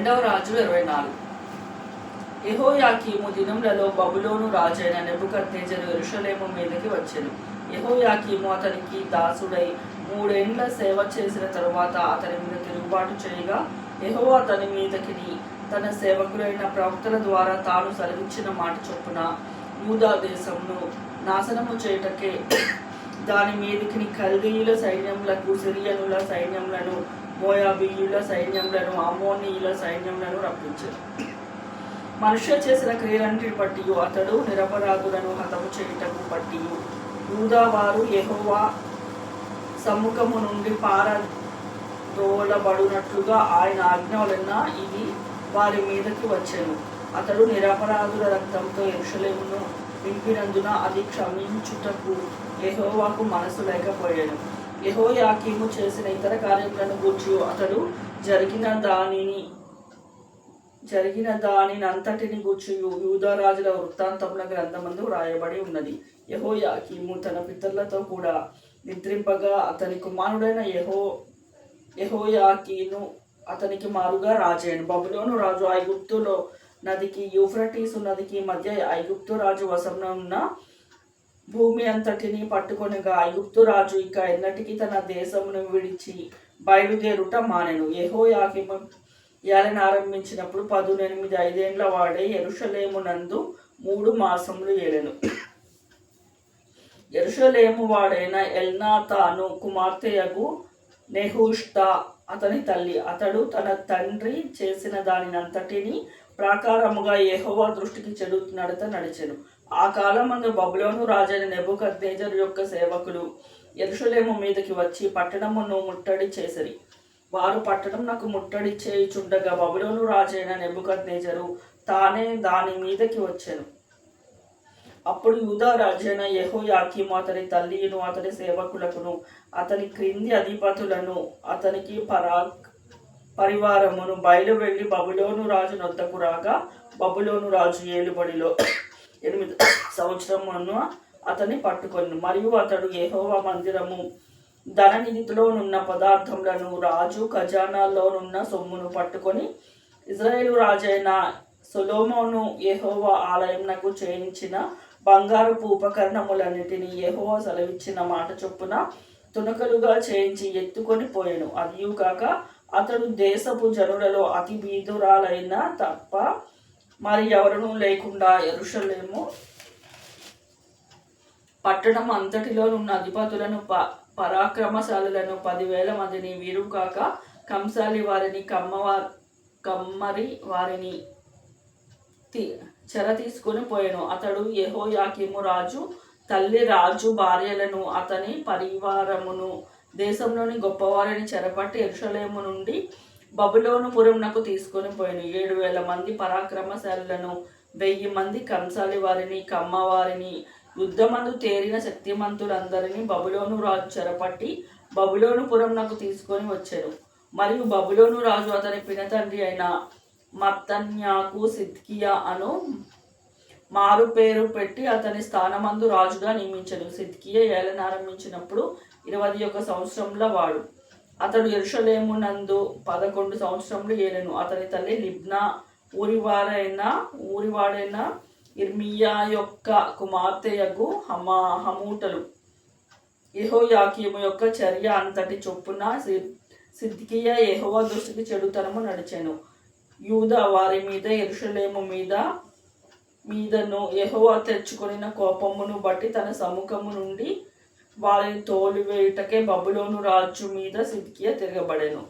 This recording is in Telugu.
రెండవ రాజు ఇరవై నాలుగు. యహోయాకీము దినములలో బబులోను రాజైన నెబుకద్నేజరు ఎరుషలేము మీదకి వచ్చాను. యహోయాకీము అతనికి దాసుడై మూడేండ్ల సేవ చేసిన తరువాత అతని మీద తిరుగుబాటు చేయగా యహో అతని మీదకి తన సేవకులైన ప్రవక్తల ద్వారా తాను సెలవిచ్చిన మాట చొప్పున మూదా దేశంను నాశనము చేయటకే దాని మీదకి కల్దీయుల సైన్యములకు సిరియనుల సైన్యములను మోయాబీయుల సైన్యములను అమోనీయుల సైన్యములను రప్పించారు మనుష్య చేసిన క్రియలన్నిటి బట్టి అతడు నిరపరాధులను హతము చేయుటకు బట్టి యూదావారు యెహోవా సమ్ముఖము నుండి పారదోలబడునట్లుగా ఆయన ఆజ్ఞ వలన ఇది వారి మీదకి వచ్చాను. అతడు నిరపరాధుల రక్తంతో ఎరుషలేమును నింపినందున అది క్షమించుటకు ఎహోవాకు మనసు లేకపోయాడు యహోయాకీము చేసిన ఇతర కార్యములను గూర్చి అతడు జరిగిన దానిని జరిగిన దానిని అంతటిని గూర్చి యూదరాజుల వృత్తాంతముల గ్రంథమందు వ్రాయబడి ఉన్నది. యహోయాకీము తన పితరులతో కూడా నిద్రింపగా అతని కుమారుడైన యహో యహోయాకీను అతనికి మారుగా రాజైన బబులోను రాజు ఐగుప్తులో నదికి యూఫ్రటీసు నదికి మధ్య ఐగుప్తు రాజు వశంలో ఉన్న భూమి అంతటిని పట్టుకొనగా ఐగుప్తు రాజు ఇక ఎన్నటికీ తన దేశమును విడిచి బయలుదేరుట మానెను. యెహోయాకీము ఏలన ఆరంభించినప్పుడు పదునెనిమిది ఐదేండ్ల వాడే ఎరుషలేమునందు మూడు మాసములు ఏలెను. ఎరుషలేము వాడైన ఎల్నాతాను కుమార్తెయగు నెహుష్తా అతని తల్లి. అతడు తన తండ్రి చేసిన దానినంతటిని ప్రాకారముగా ఎహోవా దృష్టికి చెడు నడత నడిచెను. ఆ కాలమందు బబులోను రాజైన నెబుకద్నేజర్ యొక్క సేవకులు ఎరుషలేము మీదకి వచ్చి పట్టణమును ముట్టడి చేసరి. వారు పట్టణం నాకు ముట్టడి చేయుచుండగా బబులోను రాజైన నెబుకద్నేజరు తానే దాని మీదకి వచ్చాను. అప్పుడు యూదా రాజైన యెహోయాకీము అతని తల్లిను అతని సేవకులకును అతని క్రింది అధిపతులను అతనికి పరాక్ పరివారమును బయలు వెళ్ళి బబులోను రాజు నొద్దకు రాగా బబులోను రాజు ఏలుబడిలో ఎనిమిది సంవత్సరమును అతన్ని పట్టుకొని. మరియు అతడు యెహోవా మందిరము ధననిధిలోనున్న పదార్థములను రాజు ఖజానాలోనున్న సొమ్మును పట్టుకొని ఇజ్రాయేలు రాజైన సొలోమోను యెహోవా ఆలయంనకు చేయించిన బంగారపు ఉపకరణములన్నిటినీ యెహోవా సెలవిచ్చిన మాట చొప్పున తునకలుగా చేయించి ఎత్తుకొని పోయాను. అదియు కాక అతడు దేశపు జనులలో అతి బీదురాలైన తప్ప మరి ఎవరునూ లేకుండా ఎరుషలేము. పట్టణం అంతటిలో ఉన్న అధిపతులను ప పరాక్రమశాలులను పదివేల మందిని వీరు కాక కంసాలి వారిని కమ్మవా కమ్మరి వారిని తీ చెర తీసుకుని పోయాను. అతడు యహోయాకిము రాజు తల్లి రాజు భార్యలను అతని పరివారమును దేశంలోని గొప్పవారిని చెరపట్టి ఎరుషలేము నుండి బబులోను పురంనకు తీసుకొని పోయాను ఏడు వేల మంది పరాక్రమశాలులను వెయ్యి మంది కంసాలి వారిని కమ్మవారిని యుద్ధమందు తేరిన శక్తిమంతులందరినీ బబులోను రాజు చెరపట్టి బబులోను పురంనకు తీసుకొని వచ్చారు మరియు బబులోను రాజు అతని పినతండ్రి అయిన మత్తన్యాకు సిద్కియా అను మారు పేరు పెట్టి అతని స్థానమందు రాజుగా నియమించాడు సిద్కియా ఏలనారంభించినప్పుడు ఇరవై ఒక సంవత్సరంలో వాడు. అతడు ఎరుషలేమునందు పదకొండు సంవత్సరములు ఏలెను. అతని తల్లి లిబ్నా ఊరివారైన ఊరివాడైన ఇర్మియా యొక్క కుమార్తెయగు హమా హమూటలు. యహోయాకీము యొక్క చర్య అంతటి చొప్పున సి- సిద్కియా దృష్టికి చెడుతనము నడిచెను. యూద వారి మీద ఎరుషలేము మీద మీదను యెహోవా తెచ్చుకొనిన కోపమును బట్టి తన సముఖము నుండి వారిని తోలివేయుటకే బబులోను రాజు మీద సిద్కియా తిరగబడెను